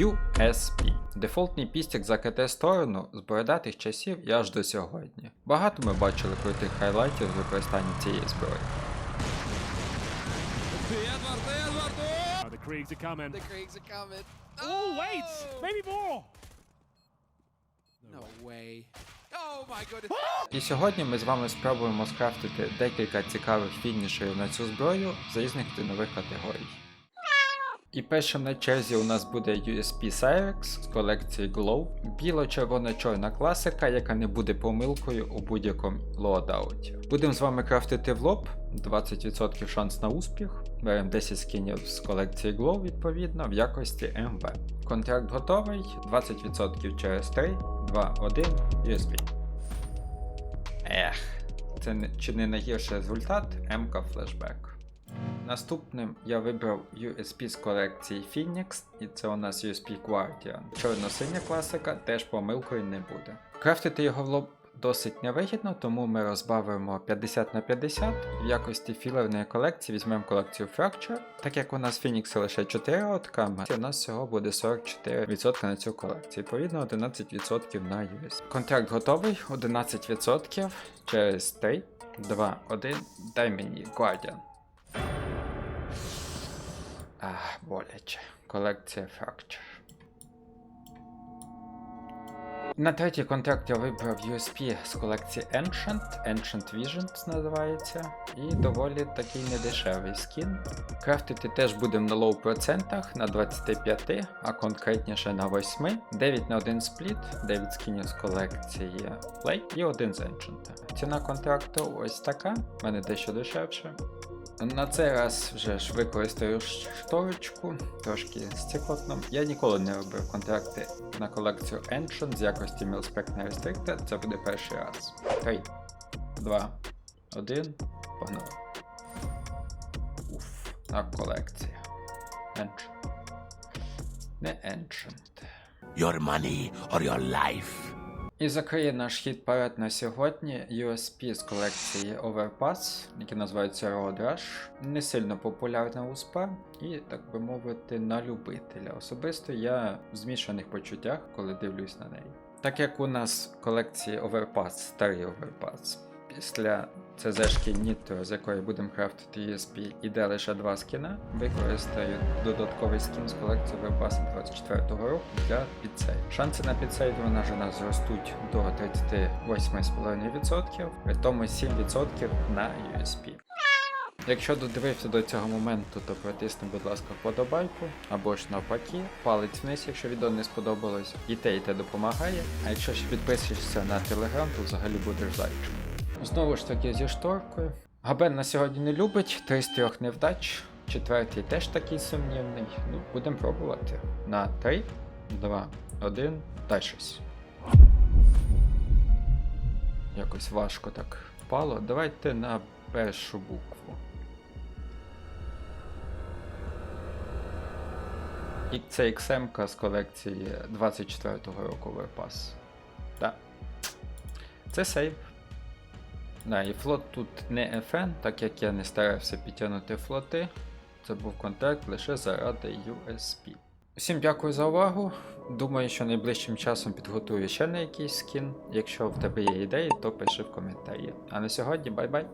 USB. Дефолтний пістик за КТ сторону з бородатих часів і аж до сьогодні. Багато ми бачили крутих хайлайтів з використання цієї зброї. Oh, wait! Maybe more! No way. Oh my goodness. І сьогодні ми з вами спробуємо скрафтити декілька цікавих фінішерів на цю зброю з різних цінових категорій. І першим на черзі у нас буде USP Cyrex з колекції Glow, біло-червона-чорна класика, яка не буде помилкою у будь-якому лоадауті. Будемо з вами крафтити в лоб, 20% шанс на успіх. Беремо 10 скінів з колекції Glow відповідно в якості МВ. Контракт готовий, 20% через 3, 2, 1, USB. Ех, це чи не найгірший результат МК флешбек. Наступним я вибрав USP з колекції Phoenix, і це у нас USP Guardian. Чорно-синя класика теж помилкою не буде. Крафтити його в лоб досить невигідно, тому ми розбавимо 50 на 50. В якості філерної колекції візьмемо колекцію Fracture. Так як у нас Phoenix лише 4 отками, у нас всього буде 44% на цю колекцію. Відповідно, 11% на USP. Контракт готовий, 11% через 3, 2, 1. Дай мені Guardian. Ах, боляче. Колекція Fracture. На третій контракт я вибрав USP з колекції Ancient, Ancient Visions називається, і доволі такий недешевий скін. Крафтити теж будемо на лоу процентах на 25, а конкретніше на 8, 9 на 1 спліт, 9 скінів з колекції Play і один з Ancient. Ціна контракту ось така, в мене дещо дешевше. На цей раз вже ж використаю шторочку, трошки з циклотном. Я ніколи не робив контракти на колекцію Ancient з якості Milspec не Restricted, це буде перший раз. 3, 2, 1, погнали. Уф, а колекція. Ancient. Не Ancient. Your money or your life. І закриє наш хід парад на сьогодні USP з колекції Overpass, які називаються Road Rush. Не сильно популярна успа, і, так би мовити, на любителя. Особисто я в змішаних почуттях, коли дивлюсь на неї. Так як у нас колекції Overpass, старий Overpass, після CZ-шки Nitro, з якої будемо крафтити USP, іде лише два скіна, використаю додатковий скін з колекції Overpass 24 року для підсейв. Шанси на підсейв у нас же нас зростуть до 38,5%, при тому 7% на USP. Якщо додивився до цього моменту, то протисни, будь ласка, вподобайку або ж навпаки, палець вниз, якщо відео не сподобалось. І те, і те допомагає. А якщо ще підписуєшся на телеграм, то взагалі будеш зайчим. Знову ж таки зі шторкою. Габен на сьогодні не любить, три з трьох невдач. Четвертий теж такий сумнівний. Ну, будемо пробувати. На 3, 2, 1, дай щось. Якось важко так впало. Давайте на першу букву. І це XM з колекції 24-го року Overpass. Так. Це сейв. Да, і флот тут не FN, так як я не старався підтягнути флоти. Це був контракт лише заради USP. Всім дякую за увагу. Думаю, що найближчим часом підготую ще на якийсь скін. Якщо в тебе є ідеї, то пиши в коментарі. А на сьогодні бай-бай!